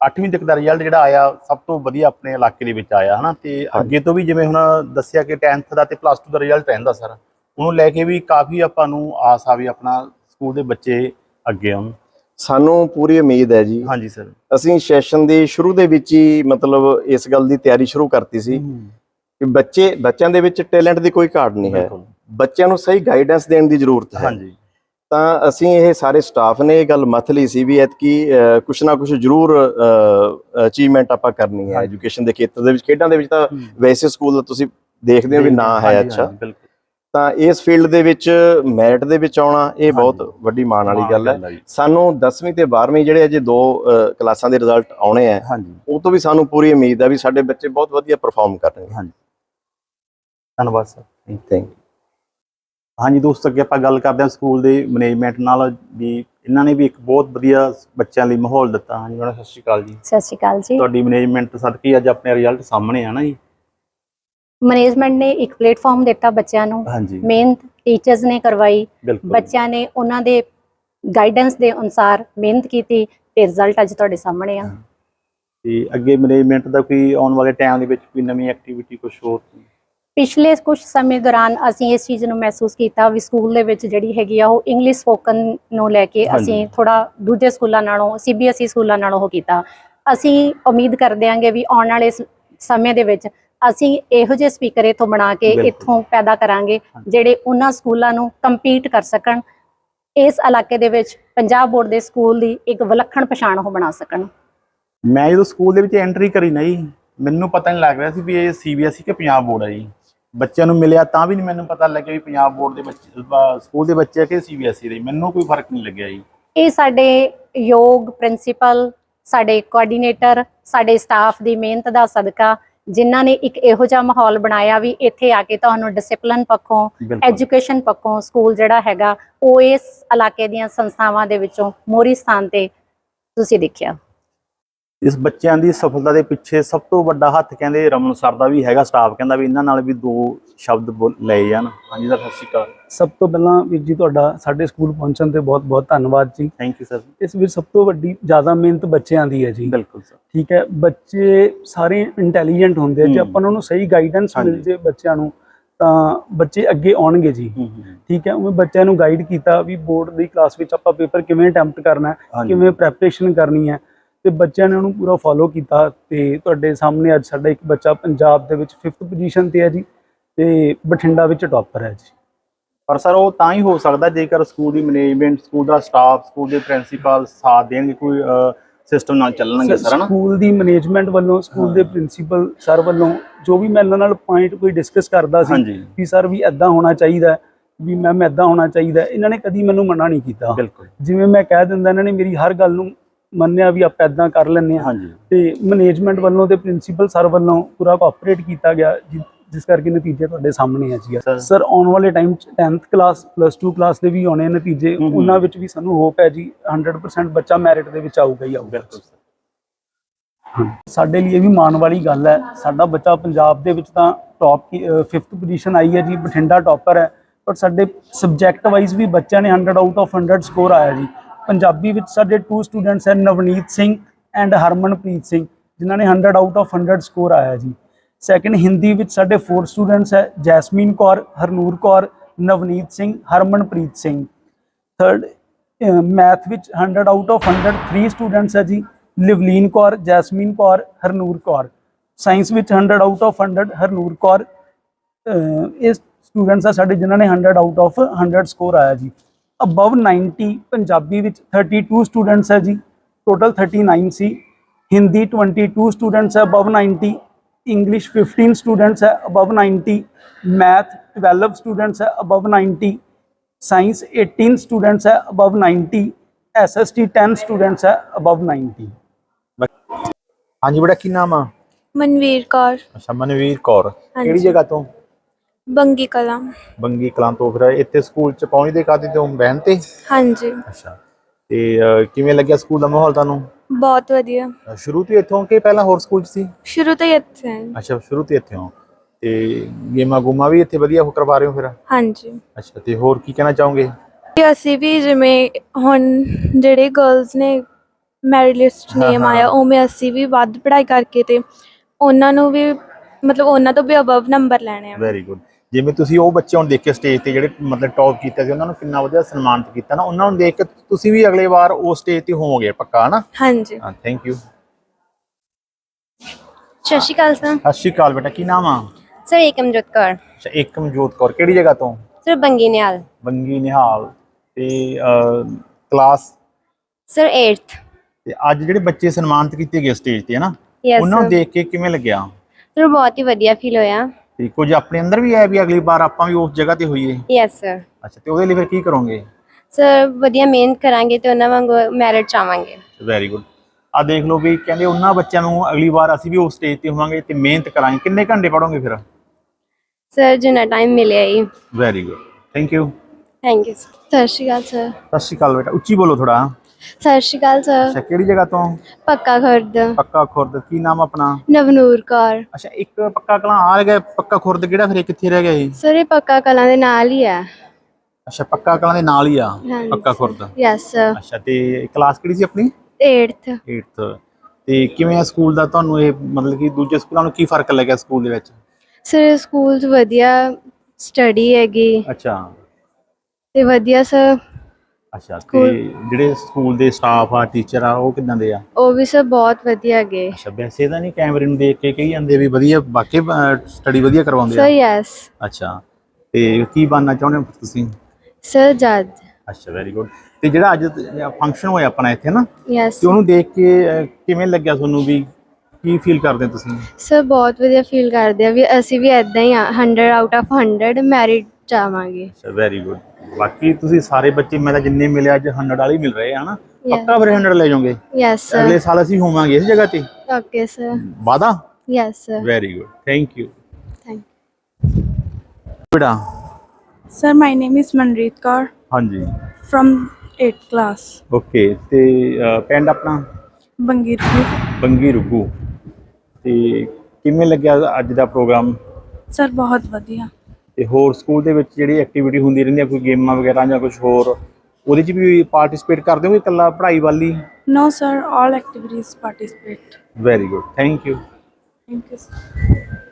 8ਵੀਂ ਤੱਕ ਦਾ ਰਿਜ਼ਲਟ ਜਿਹੜਾ ਆਇਆ ਸਭ ਤੋਂ ਵਧੀਆ ਆਪਣੇ ਇਲਾਕੇ ਦੇ ਵਿੱਚ ਆਇਆ ਹਨਾ? ਤੇ ਅੱਗੇ ਤੋਂ ਵੀ ਜਿਵੇਂ ਹੁਣ ਦੱਸਿਆ ਕਿ 10th ਦਾ ਤੇ ਪਲੱਸ 2 ਦਾ ਰਿਜ਼ਲਟ ਰਹਿੰਦਾ ਸਰ ਉਹਨੂੰ ਲੈ ਕੇ ਵੀ ਕਾਫੀ ਆਪਾਂ ਨੂੰ ਆਸ ਆ ਵੀ ਆਪਣਾ ਸਕੂਲ ਦੇ ਬੱਚੇ ਅੱਗੇ ਆਉਣ। ਸਾਨੂੰ ਪੂਰੀ ਉਮੀਦ ਹੈ ਜੀ। ਹਾਂਜੀ ਸਰ। ਅਸੀਂ ਸੈਸ਼ਨ ਦੇ ਸ਼ੁਰੂ ਦੇ ਵਿੱਚ ਹੀ ਮਤਲਬ ਇਸ ਗੱਲ ਦੀ ਤਿਆਰੀ ਸ਼ੁਰੂ ਕਰਤੀ ਸੀ ਕਿ ਬੱਚੇ ਬੱਚਿਆਂ ਦੇ ਵਿੱਚ ਟੈਲੈਂਟ ਦੀ ਕੋਈ ਘਾਟ ਨਹੀਂ ਹੈ। ਬੱਚਿਆਂ ਨੂੰ ਸਹੀ ਗਾਈਡੈਂਸ ਦੇਣ ਦੀ ਜ਼ਰੂਰਤ ਹੈ। ਹਾਂਜੀ। ਤਾਂ ਅਸੀਂ ਇਹ ਸਾਰੇ ਸਟਾਫ ਨੇ ਇਹ ਗੱਲ ਮੱਥ ਲਈ ਸੀ ਵੀ ਐਤਕੀ ਕੁਛ ਨਾ ਕੁਛ ਜ਼ਰੂਰ ਅਚੀਵਮੈਂਟ ਆਪਾਂ ਕਰਨੀ ਹੈ। ਐਜੂਕੇਸ਼ਨ ਦੇ ਖੇਤਰ ਦੇ ਵਿੱਚ ਖੇਡਾਂ ਦੇ ਵਿੱਚ ਤਾਂ। ਵੈਸੇ ਸਕੂਲ ਦਾ ਤੁਸੀਂ ਦੇਖਦੇ ਹੋ ਵੀ ਨਾਂ ਹੈ ਅੱਛਾ। ਤਾਂ ਇਸ ਫੀਲਡ ਦੇ ਵਿੱਚ ਮੈਰਿਟ ਦੇ ਵਿੱਚ ਆਉਣਾ ਇਹ ਬਹੁਤ। ਵੱਡੀ ਮਾਣ ਵਾਲੀ ਗੱਲ ਹੈ। ਸਾਨੂੰ 10ਵੀਂ ਤੇ 12ਵੀਂ ਜਿਹੜੇ ਅਜੇ ਦੋ ਕਲਾਸਾਂ ਦੇ ਰਿਜ਼ਲਟ ਆਉਣੇ ਆ ਉਹ ਤੋਂ ਵੀ ਸਾਨੂੰ ਪੂਰੀ ਉਮੀਦ ਹੈ ਵੀ ਸਾਡੇ ਬੱਚੇ ਬਹੁਤ ਵਧੀਆ ਪਰਫਾਰਮ ਕਰਨਗੇ। ਹਾਂਜੀ। ਧੰਨਵਾਦ ਸਰ ਥੈਂਕ ਯੂ ਹਾਂਜੀ ਦੋਸਤੋ ਅੱਗੇ ਆਪਾਂ ਗੱਲ ਕਰਦੇ ਹਾਂ ਸਕੂਲ ਦੇ ਮੈਨੇਜਮੈਂਟ ਨਾਲ ਵੀ ਇਹਨਾਂ ਨੇ ਵੀ ਇੱਕ ਬਹੁਤ ਵਧੀਆ ਬੱਚਿਆਂ ਲਈ ਮਾਹੌਲ ਦਿੱਤਾ। ਹਾਂਜੀ ਮੈਡਮ ਸਤਿ ਸ਼੍ਰੀ ਅਕਾਲ ਜੀ। ਸਤਿ ਸ਼੍ਰੀ ਅਕਾਲ ਜੀ। ਤੁਹਾਡੀ ਮੈਨੇਜਮੈਂਟ ਸਦਕੀ ਅੱਜ ਆਪਣੇ ਰਿਜ਼ਲਟ ਸਾਹਮਣੇ ਆ ਨਾ ਜੀ? ਮੈਨੇਜਮੈਂਟ ਨੇ ਇੱਕ ਪਲੇਟਫਾਰਮ ਦਿੱਤਾ ਬੱਚਿਆਂ ਨੂੰ। ਮਿਹਨਤ ਟੀਚਰਸ ਨੇ ਕਰਵਾਈ। ਬੱਚਿਆਂ ਨੇ ਉਹਨਾਂ ਦੇ ਗਾਈਡੈਂਸ ਦੇ ਅਨੁਸਾਰ ਮਿਹਨਤ ਕੀਤੀ ਤੇ ਰਿਜ਼ਲਟ ਅੱਜ ਤੁਹਾਡੇ ਸਾਹਮਣੇ ਆ। ਤੇ ਅੱਗੇ ਮੈਨੇਜਮੈਂਟ ਦਾ ਕੋਈ ਆਉਣ ਵਾਲੇ ਟਾਈਮ ਦੇ ਵਿੱਚ ਕੋਈ ਨਵੀਂ ਐਕਟੀਵਿਟੀ ਕੁਝ ਹੋਰ? ਪਿਛਲੇ ਕੁਝ ਸਮੇਂ ਦੌਰਾਨ ਅਸੀਂ ਇਸ ਚੀਜ਼ ਨੂੰ ਮਹਿਸੂਸ ਕੀਤਾ ਵੀ ਸਕੂਲ ਦੇ ਵਿੱਚ ਜਿਹੜੀ ਹੈਗੀ ਆ ਉਹ ਇੰਗਲਿਸ਼ ਸਪੋਕਨ ਨੂੰ ਲੈ ਕੇ। ਅਸੀਂ ਥੋੜਾ ਦੂਜੇ ਸਕੂਲਾਂ ਨਾਲੋਂ ਸੀਬੀਐਸਈ ਸਕੂਲਾਂ ਨਾਲੋਂ ਉਹ ਕੀਤਾ ਅਸੀਂ ਉਮੀਦ ਕਰਦੇ ਹਾਂਗੇ ਵੀ ਆਉਣ ਵਾਲੇ ਸਮੇਂ ਦੇ ਵਿੱਚ ਅਸੀਂ ਇਹੋ ਜਿਹੇ ਸਪੀਕਰ ਇਥੋਂ ਬਣਾ ਕੇ। ਇੱਥੋਂ ਪੈਦਾ ਕਰਾਂਗੇ। ਜਿਹੜੇ ਉਹਨਾਂ ਸਕੂਲਾਂ ਨੂੰ ਕੰਪੀਟ ਕਰ ਸਕਣ ਇਸ ਇਲਾਕੇ ਦੇ ਵਿੱਚ ਪੰਜਾਬ ਬੋਰਡ ਦੇ ਸਕੂਲ ਦੀ ਇੱਕ ਵਿਲੱਖਣ ਪਛਾਣ ਉਹ ਬਣਾ ਸਕਣ ਮੈਂ ਜਦੋਂ ਸਕੂਲ ਦੇ ਵਿੱਚ ਐਂਟਰੀ ਕਰੀ ਨਾ ਜੀ ਮੈਨੂੰ ਪਤਾ ਨਹੀਂ ਲੱਗ ਰਿਹਾ ਸੀ ਵੀ ਇਹ ਸੀਬੀਐਸਈ ਕਿ ਪੰਜਾਬ ਬੋਰਡ ਹੈ ਜੀ ਬੱਚਿਆਂ ਨੂੰ ਮਿਲਿਆ ਤਾਂ ਵੀ ਨਹੀਂ ਮੈਨੂੰ ਪਤਾ ਲੱਗਿਆ ਵੀ ਪੰਜਾਬ ਬੋਰਡ ਦੇ ਬੱਚੇ ਸਕੂਲ ਦੇ ਬੱਚੇ ਆ ਕਿ ਸੀਬੀਐਸਈ ਦੇ। ਮੈਨੂੰ ਕੋਈ ਫ਼ਰਕ ਨਹੀਂ ਲੱਗਿਆ ਜੀ। ਇਹ ਸਾਡੇ ਯੋਗ ਪ੍ਰਿੰਸੀਪਲ ਸਾਡੇ ਕੋਆਰਡੀਨੇਟਰ ਸਾਡੇ ਸਟਾਫ ਦੀ ਮਿਹਨਤ ਦਾ ਸਦਕਾ ਜਿਨ੍ਹਾਂ ਨੇ ਇੱਕ ਇਹੋ ਜਿਹਾ ਮਾਹੌਲ ਬਣਾਇਆ ਵੀ ਇੱਥੇ ਆ ਕੇ ਤੁਹਾਨੂੰ ਡਿਸਪਲਿਨ ਪੱਖੋਂ ਐਜੂਕੇਸ਼ਨ ਪੱਖੋਂ ਸਕੂਲ ਜਿਹੜਾ ਹੈਗਾ ਉਹ ਇਸ ਇਲਾਕੇ ਦੀਆਂ ਸੰਸਥਾਵਾਂ ਦੇ ਵਿੱਚੋਂ ਮੋਹਰੀ ਸਥਾਨ ਤੇ ਤੁਸੀਂ ਦੇਖਿਆ। ਇਸ ਬੱਚਿਆਂ ਦੀ ਸਫਲਤਾ ਦੇ ਪਿੱਛੇ ਸਭ ਤੋਂ ਵੱਡਾ ਹੱਥ ਕਹਿੰਦੇ ਰਮਨ ਸਰ ਦਾ ਵੀ ਹੈਗਾ ਸਟਾਫ ਕਹਿੰਦਾ ਵੀ ਇਹਨਾਂ ਨਾਲ ਵੀ ਦੋ ਸ਼ਬਦ ਲਏ ਜਾਣ। ਹਾਂਜੀ ਸਰ ਸਤਿ ਸ਼੍ਰੀ ਅਕਾਲ। ਸਭ ਤੋਂ ਪਹਿਲਾਂ ਵੀਰ ਜੀ ਤੁਹਾਡਾ ਸਾਡੇ ਸਕੂਲ ਪਹੁੰਚਣ ਤੇ ਬਹੁਤ-ਬਹੁਤ ਧੰਨਵਾਦ ਜੀ। ਥੈਂਕ ਯੂ ਸਰ ਇਸ ਵਿੱਚ ਸਭ ਤੋਂ ਵੱਡੀ ਜ਼ਿਆਦਾ ਮਿਹਨਤ ਬੱਚਿਆਂ ਦੀ ਹੈ ਜੀ। ਬਿਲਕੁਲ ਸਰ ਠੀਕ ਹੈ ਬੱਚੇ ਸਾਰੇ ਇੰਟੈਲੀਜੈਂਟ ਹੁੰਦੇ ਆ ਜੇ। ਆਪਾਂ ਉਹਨਾਂ ਨੂੰ ਸਹੀ ਗਾਈਡੈਂਸ ਮਿਲ। ਜੇ ਬੱਚਿਆਂ ਨੂੰ ਤਾਂ ਬੱਚੇ ਅੱਗੇ ਆਉਣਗੇ ਜੀ। ਠੀਕ ਹੈ ਉਵੇਂ ਬੱਚਿਆਂ ਨੂੰ ਗਾਈਡ ਕੀਤਾ ਵੀ ਬੋਰਡ ਦੀ ਕਲਾਸ ਵਿੱਚ ਆਪਾਂ ਪੇਪਰ ਕਿਵੇਂ ਅਟੈਂਪਟ ਕਰਨਾ ਹੈ ਕਿਵੇਂ ਪ੍ਰੈਪਰੇਸ਼ਨ ਕਰਨੀ ਹੈ ਤੇ ਬੱਚਿਆਂ ਨੇ ਉਹਨੂੰ ਪੂਰਾ ਫੋਲੋ ਕੀਤਾ ਤੇ ਤੁਹਾਡੇ ਸਾਹਮਣੇ ਅੱਜ ਸਾਡਾ ਇੱਕ ਬੱਚਾ ਪੰਜਾਬ ਦੇ ਵਿੱਚ 5th ਪੋਜੀਸ਼ਨ ਤੇ ਹੈ ਜੀ ਤੇ ਬਠਿੰਡਾ ਵਿੱਚ ਟੌਪਰ ਹੈ ਜੀ। ਪਰ ਸਰ ਉਹ ਤਾਂ ਹੀ ਹੋ ਸਕਦਾ ਜੇਕਰ ਸਕੂਲ ਦੀ ਮੈਨੇਜਮੈਂਟ ਸਕੂਲ ਦਾ ਸਟਾਫ ਸਕੂਲ ਦੇ ਪ੍ਰਿੰਸੀਪਲ ਸਾਥ ਦੇਣਗੇ ਕੋਈ ਸਿਸਟਮ ਨਾਲ ਚੱਲਣਗੇ ਸਰ ਹਨਾ? ਸਕੂਲ ਦੀ ਮੈਨੇਜਮੈਂਟ ਵੱਲੋਂ ਸਕੂਲ ਦੇ ਪ੍ਰਿੰਸੀਪਲ ਸਰ ਵੱਲੋਂ ਜੋ ਵੀ ਮੈਂ ਇਹਨਾਂ ਨਾਲ ਪੁਆਇੰਟ ਕੋਈ ਡਿਸਕਸ ਕਰਦਾ ਸੀ ਵੀ ਸਰ ਵੀ ਐਦਾਂ ਹੋਣਾ ਚਾਹੀਦਾ ਵੀ ਮੈਮ ਐਦਾਂ ਹੋਣਾ ਚਾਹੀਦਾ। ਇਹਨਾਂ ਨੇ ਕਦੀ ਮੈਨੂੰ ਮਨਾ ਨਹੀਂ ਕੀਤਾ। ਬਿਲਕੁਲ। ਜਿਵੇਂ ਮੈਂ ਕਹਿ ਦਿੰਦਾ ਇਹਨਾਂ ਨੇ ਮੇਰੀ ਹਰ ਗੱਲ ਨੂੰ ਮੰਨਿਆ ਵੀ ਆਪਾਂ ਐਦਾਂ ਕਰ ਲੈਂਦੇ ਹਾਂ। ਤੇ ਮੈਨੇਜਮੈਂਟ ਵੱਲੋਂ ਤੇ ਪ੍ਰਿੰਸੀਪਲ ਸਰ ਵੱਲੋਂ ਪੂਰਾ ਕੋਆਪਰੇਟ ਕੀਤਾ ਗਿਆ ਜਿਸ ਕਰਕੇ ਨਤੀਜੇ ਤੁਹਾਡੇ ਸਾਹਮਣੇ ਆ ਜੀ। ਸਰ ਆਉਣ ਵਾਲੇ ਟਾਈਮ 'ਚ 10th ਕਲਾਸ ਪਲੱਸ 2 ਕਲਾਸ ਦੇ ਵੀ ਆਉਣੇ ਨਤੀਜੇ। ਉਹਨਾਂ ਵਿੱਚ ਵੀ ਸਾਨੂੰ ਹੋਪ ਹੈ ਜੀ 100% ਬੱਚਾ ਮੈਰਿਟ ਦੇ ਵਿੱਚ ਆਊਗਾ ਹੀ ਆਊਗਾ। ਸਾਡੇ ਲਈ ਇਹ ਵੀ ਮਾਣ ਵਾਲੀ ਗੱਲ ਹੈ ਸਾਡਾ ਬੱਚਾ ਪੰਜਾਬ ਦੇ ਵਿੱਚ ਤਾਂ ਟੌਪ 5th ਪੋਜੀਸ਼ਨ ਆਈ ਹੈ ਜੀ ਬਠਿੰਡਾ ਟੌਪਰ ਹੈ। ਪਰ ਸਾਡੇ ਸਬਜੈਕਟ ਵਾਈਜ਼ ਵੀ ਬੱਚਿਆਂ ਨੇ 100 ਆਊਟ ਆਫ 100 ਸਕੋਰ ਆਇਆ ਜੀ। ਪੰਜਾਬੀ ਵਿੱਚ ਸਾਡੇ ਟੂ ਸਟੂਡੈਂਟਸ ਹੈ ਨਵਨੀਤ ਸਿੰਘ ਐਂਡ ਹਰਮਨਪ੍ਰੀਤ ਸਿੰਘ, ਜਿਨ੍ਹਾਂ ਨੇ 100 ਆਊਟ ਆਫ 100 ਸਕੋਰ ਆਇਆ ਜੀ। ਸੈਕੰਡ ਹਿੰਦੀ ਵਿੱਚ ਸਾਡੇ 4 ਸਟੂਡੈਂਟਸ ਹੈ Jasmine Kaur, Harnoor Kaur, Navneet Singh, Harmanpreet Singh. Third math ਵਿੱਚ 100 ਆਊਟ ਆਫ 100 3 ਸਟੂਡੈਂਟਸ ਹੈ ਜੀ, ਲਿਵਲੀਨ ਕੌਰ, ਜੈਸਮੀਨ ਕੌਰ, ਹਰਨੂਰ ਕੌਰ। ਸਾਇੰਸ ਵਿੱਚ 100 ਆਊਟ ਆਫ 100 ਹਰਨੂਰ ਕੌਰ। ਅਹ, ਇਹ ਸਟੂਡੈਂਟਸ ਆ ਸਾਡੇ ਜਿਨ੍ਹਾਂ ਨੇ 100 ਆਊਟ ਆਫ 100 ਸਕੋਰ ਆਇਆ ਜੀ। ਅਬਵ 90 ਪੰਜਾਬੀ ਵਿੱਚ 32 ਸਟੂਡੈਂਟਸ ਹੈ ਜੀ। ਟੋਟਲ 39 ਸੀ। ਹਿੰਦੀ 22 ਸਟੂਡੈਂਟਸ ਹੈ ਅਬਵ 90 ਇੰਗਲਿਸ਼ 15 ਸਟੂਡੈਂਟਸ ਹੈ ਅਬਵ 90 ਮੈਥ 12 ਸਟੂਡੈਂਟਸ ਹੈ ਅਬਵ 90 ਸਾਇੰਸ 18 ਸਟੂਡੈਂਟਸ ਹੈ ਅਬਵ 90 ਐਸਐਸਟੀ 10 ਸਟੂਡੈਂਟਸ ਹੈ ਅਬਵ 90 ਹਾਂਜੀ ਬੇਟਾ ਕੀ ਨਾਮ ਆ? ਮਨਵੀਰ ਕੌਰ। ਅੱਛਾ ਮਨਵੀਰ ਕੌਰ। ਕਿਹੜੀ। ਜਗ੍ਹਾ ਤੋਂ? ਬੰਗੀ ਕਲਾਂ। ਬੰਗੀ ਕਲਾਂ ਤੋਂ ਫਿਰ ਇੱਥੇ ਸਕੂਲ ਚ ਪਹੁੰਚਦੇ ਕਾਦੀ ਤੋਂ? ਬਹਿਨ ਤੇ? ਹਾਂਜੀ। ਅੱਛਾ। ਤੇ ਅਹ, ਕਿਵੇਂ ਲੱਗਿਆ ਸਕੂਲ ਦਾ ਮਾਹੌਲ ਤੁਹਾਨੂੰ? ਬਹੁਤ ਵਧੀਆ। ਸ਼ੁਰੂ ਤੋਂ ਹੀ ਇੱਥੋਂ ਕਿ ਪਹਿਲਾਂ ਹੋਰ ਸਕੂਲ ਚ ਸੀ? ਸ਼ੁਰੂ ਤੋਂ ਹੀ ਇੱਥੇ ਹਾਂ। ਅੱਛਾ ਸ਼ੁਰੂ ਤੋਂ ਹੀ ਇੱਥੇ ਹੋ। ਤੇ ਗੇਮਾਂ ਗੂਮਾਂ ਵੀ ਇੱਥੇ ਵਧੀਆ ਕਰਵਾ ਰਹੇ ਹੋ ਫਿਰ? ਹਾਂਜੀ। ਅੱਛਾ ਤੇ ਹੋਰ ਕੀ ਕਹਿਣਾ ਚਾਹੋਗੇ? ਤੇ ਅਸੀਂ ਵੀ ਜਿਵੇਂ ਹੁਣ ਜਿਹੜੇ ਗਰਲਸ ਨੇ ਮੈਰਿਟ ਲਿਸਟ ਹਾਂ, ਨੇਮ ਹਾਂ। ਆਇਆ ਉਵੇਂ ਅਸੀਂ ਵੀ ਵੱਧ ਪੜ੍ਹਾਈ ਕਰਕੇ ਤੇ ਉਹਨਾਂ ਨੂੰ ਵੀ ਮਤਲਬ ਉਹਨਾਂ ਤੋਂ ਵੀ ਅਬਵ ਨੰਬਰ ਲੈਣੇ ਆ। ਵੈਰੀ ਗੁੱਡ ਜਿਵੇਂ ਤੁਸੀਂ ਉਹ ਬੱਚੇ ਹੁਣ ਦੇਖੇ ਸਟੇਜ ਤੇ ਜਿਹੜੇ ਮਤਲਬ ਟੌਪ ਕੀਤਾ ਸੀ ਉਹਨਾਂ ਨੂੰ ਕਿੰਨਾ ਵਧੀਆ ਸਨਮਾਨਿਤ ਕੀਤਾ ਨਾ ਉਹਨਾਂ ਨੂੰ ਦੇਖ ਕੇ ਤੁਸੀਂ ਵੀ ਅਗਲੇ ਵਾਰ ਉਸ ਸਟੇਜ ਤੇ ਹੋਵੋਗੇ ਪੱਕਾ ਹਨਾ? ਹਾਂਜੀ। ਹਾਂ ਥੈਂਕ ਯੂ ਸਤਿ ਸ਼੍ਰੀ ਅਕਾਲ ਸਰ ਸਤਿ ਸ਼੍ਰੀ ਅਕਾਲ ਬੇਟਾ ਕੀ ਨਾਮ ਆ? ਸਰ ਏਕਮਜੋਤ ਕੌਰ। ਅੱਛਾ ਏਕਮਜੋਤ ਕੌਰ ਕਿਹੜੀ ਜਗ੍ਹਾ ਤੋਂ? ਸਰ ਬੰਗੀ ਨਿਹਾਲ। ਬੰਗੀ ਨਿਹਾਲ ਤੇ ਕਲਾਸ ਸਰ 8th ਤੇ ਅੱਜ ਜਿਹੜੇ ਬੱਚੇ ਸਨਮਾਨਿਤ ਕੀਤੇ ਗਏ ਸਟੇਜ ਤੇ ਹਨਾ? ਉਹਨਾਂ ਨੂੰ ਦੇਖ ਕੇ ਕਿਵੇਂ ਲੱਗਿਆ? ਸਰ ਬਹੁਤ ਹੀ ਵਧੀਆ ਫੀਲ ਹੋਇਆ। ਤੇ ਕੁਝ ਆਪਣੇ ਅੰਦਰ ਵੀ ਆਇਆ ਵੀ ਅਗਲੀ ਵਾਰ ਆਪਾਂ ਵੀ ਉਸ ਜਗ੍ਹਾ ਤੇ ਹੋਈਏ? ਯੈਸ ਸਰ ਅੱਛਾ ਤੇ ਉਹਦੇ ਲਈ ਫਿਰ ਕੀ ਕਰੋਗੇ? ਸਰ ਵਧੀਆ ਮਿਹਨਤ ਕਰਾਂਗੇ ਤੇ ਉਹਨਾਂ ਵਾਂਗੂ ਮੈਰਿਟ ਚਾਵਾਂਗੇ ਵੈਰੀ ਗੁੱਡ ਆ ਦੇਖ ਲਓ ਵੀ ਕਹਿੰਦੇ ਉਹਨਾਂ ਬੱਚਿਆਂ ਨੂੰ ਅਗਲੀ ਵਾਰ ਅਸੀਂ ਵੀ ਉਸ ਸਟੇਜ ਤੇ ਹੋਵਾਂਗੇ ਤੇ ਮਿਹਨਤ ਕਰਾਂਗੇ। ਕਿੰਨੇ ਘੰਟੇ ਪੜੋਗੇ ਫਿਰ? ਸਰ ਜਿੰਨਾ ਟਾਈਮ ਮਿਲਿਆ ਹੀ। Very good thank you thank you ਸਤਿ ਸ਼੍ਰੀ ਅਕਾਲ ਸਰ ਸਤਿ ਸ਼੍ਰੀ ਅਕਾਲ ਬੇਟਾ। ਉੱਚੀ ਬੋਲੋ ਥੋੜਾ ਸਤਿ ਸ਼੍ਰੀ ਅਕਾਲ ਸਰ। ਅੱਛਾ ਕਿਹੜੀ ਜਗ੍ਹਾ ਤੋਂ? ਪੱਕਾ ਖੁਰਦ। ਪੱਕਾ ਖੁਰਦ ਕੀ ਨਾਮ ਆਪਣਾ? ਨਵਨੂਰ ਕੌਰ। ਅੱਛਾ ਇੱਕ ਪੱਕਾ ਕਲਾਂ ਆ ਗਿਆ ਪੱਕਾ ਖੁਰਦ ਕਿਹੜਾ ਫਿਰ ਇਹ ਕਿੱਥੇ ਰਹਿ ਗਿਆ ਇਹ? ਸਰ ਇਹ ਪੱਕਾ ਕਲਾਂ ਦੇ ਨਾਲ ਹੀ ਆ। ਅੱਛਾ ਪੱਕਾ ਕਲਾਂ ਦੇ ਨਾਲ ਹੀ ਆ ਹਾਂਜੀ। ਪੱਕਾ ਖੁਰਦ। ਯੈਸ ਅੱਛਾ ਤੇ ਕਲਾਸ ਕਿਹੜੀ ਸੀ ਆਪਣੀ? 8th 8th ਤੇ ਕਿਵੇਂ ਆ ਸਕੂਲ ਦਾ ਤੁਹਾਨੂੰ ਇਹ ਮਤਲਬ ਕਿ ਦੂਜੇ ਸਕੂਲਾਂ ਨੂੰ ਕੀ ਫ਼ਰਕ ਲੱਗਿਆ ਸਕੂਲ ਦੇ ਵਿੱਚ? ਸਰ ਸਕੂਲ 'ਚ ਵਧੀਆ ਸਟੱਡੀ ਹੈਗੀ। ਅੱਛਾ। ਤੇ ਵਧੀਆ ਸਰ ਅੱਛਾ ਤੇ ਸਕੂਲ- ਜਿਹੜੇ ਸਕੂਲ ਦੇ ਸਟਾਫ ਆ ਟੀਚਰ ਆ ਉਹ ਕਿਦਾਂ ਦੇ ਆ? ਉਹ ਵੀ ਸਰ ਬਹੁਤ ਵਧੀਆ ਹੈਗੇ। ਅੱਛਾ ਵੈਸੇ ਤਾਂ ਨਹੀਂ ਕੈਮਰੇ ਨੂੰ ਦੇਖ ਕੇ ਕਹੀ ਜਾਂਦੇ ਵੀ ਵਧੀਆ ਵਾਕਈ ਸਟੱਡੀ ਵਧੀਆ ਕਰਵਾਉਂਦੇ ਸਰ ਆ ਯੈਸ ਅੱਛਾ ਤੇ ਕੀ ਬਣਨਾ ਚਾਹੁੰਦੇ ਹੋ ਤੁਸੀਂ? ਸਰ ਜੱਜ। ਅੱਛਾ ਵੈਰੀ ਗੁੱਡ ਤੇ ਜਿਹੜਾ ਅੱਜ ਫੰਕਸ਼ਨ ਹੋਇਆ ਆਪਣਾ ਇੱਥੇ ਨਾ ਯੈਸ ਤੇ ਉਹਨੂੰ ਦੇਖ ਕੇ ਅਹ, ਕਿਵੇਂ ਲੱਗਿਆ ਤੁਹਾਨੂੰ ਵੀ? ਕੀ ਫੀਲ ਕਰਦੇ ਹੋ ਤੁਸੀਂ? ਸਰ ਬਹੁਤ ਵਧੀਆ ਫੀਲ ਕਰਦੇ ਆ ਵੀ ਅਸੀਂ ਵੀ ਐਦਾਂ ਹੀ ਆ 100 ਆਊਟ ਆਫ 100 ਮੈਰਿਟ ਚਾਵਾਂਗੇ। ਅੱਛਾ ਵੈਰੀ ਗੁੱਡ ਬਾਕੀ ਤੁਸੀਂ ਸਾਰੇ ਬੱਚੇ ਮੈਂ ਤਾਂ ਜਿੰਨੇ ਮਿਲੇ ਅੱਜ 100 ਵਾਲੇ ਮਿਲ ਰਹੇ ਆ ਹਨਾ. ਪੱਕਾ ਫਿਰ 100 ਲੈ ਜਾਓਗੇ? ਯੈਸ ਅਗਲੇ ਸਰ ਸਾਲ ਅਸੀਂ ਹੋਵਾਂਗੇ ਇਸ ਜਗ੍ਹਾ ਤੇ। ਓਕੇ ਸਰ ਵਾਦਾ? Yes sir very good thank you thank ਬੇਟਾ? Sir my name is Manreet Kaur ਹਾਂਜੀ। ਫਰਮ 8th ਕਲਾਸ ਓਕੇ ਤੇ ਪਿੰਡ ਆਪਣਾ? ਬੰਗੀਰ ਬੰਗੀ ਰੁੱਗੂ ਤੇ ਕਿਵੇਂ ਲੱਗਿਆ ਅੱਜ ਦਾ ਪ੍ਰੋਗਰਾਮ? ਸਰ ਬਹੁਤ ਵਧੀਆ। ਤੇ ਹੋਰ ਸਕੂਲ ਦੇ ਵਿੱਚ ਜਿਹੜੀ ਐਕਟੀਵਿਟੀ ਹੁੰਦੀ ਰਹਿੰਦੀ ਆ ਕੋਈ ਗੇਮਾਂ ਵਗੈਰਾ ਜਾਂ ਕੁਝ ਹੋਰ ਉਹਦੇ 'ਚ ਵੀ ਪਾਰਟਿਸਿਪੇਟ ਕਰਦੇ ਹੋ ਕਿ ਇਕੱਲਾ ਪੜ੍ਹਾਈ ਵੱਲ ਹੀ No, sir, all activities participate. Very good thank you Thank you. sir.